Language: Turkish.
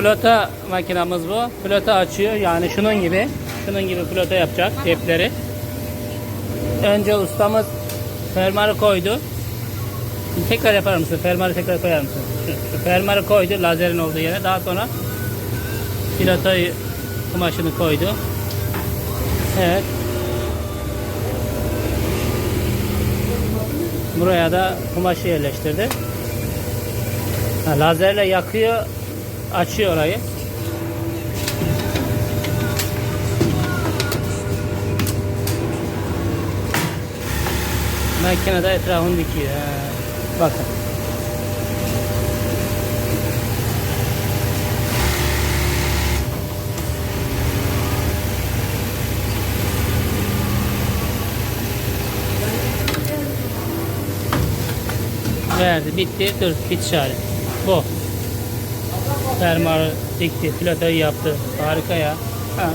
Flota makinamız bu. Flota açıyor yani şunun gibi. Şunun gibi flota yapacak cepleri. Önce ustamız fermuarı koydu. Tekrar yapar mısın? Fermuarı tekrar koyar mısın? Şu, şu fermuarı koydu lazerin olduğu yere. Daha sonra pilotayı kumaşını koydu. Evet. Buraya da kumaşı yerleştirdi. Ha, lazerle yakıyor, açıyor orayı. Makinede etrafını dikiyor. Ha. Bakın. Verdi, bitti. Dur, bit işareti. Bu. Fermuarı dikti, pilotayı yaptı. Harika ya. Ha.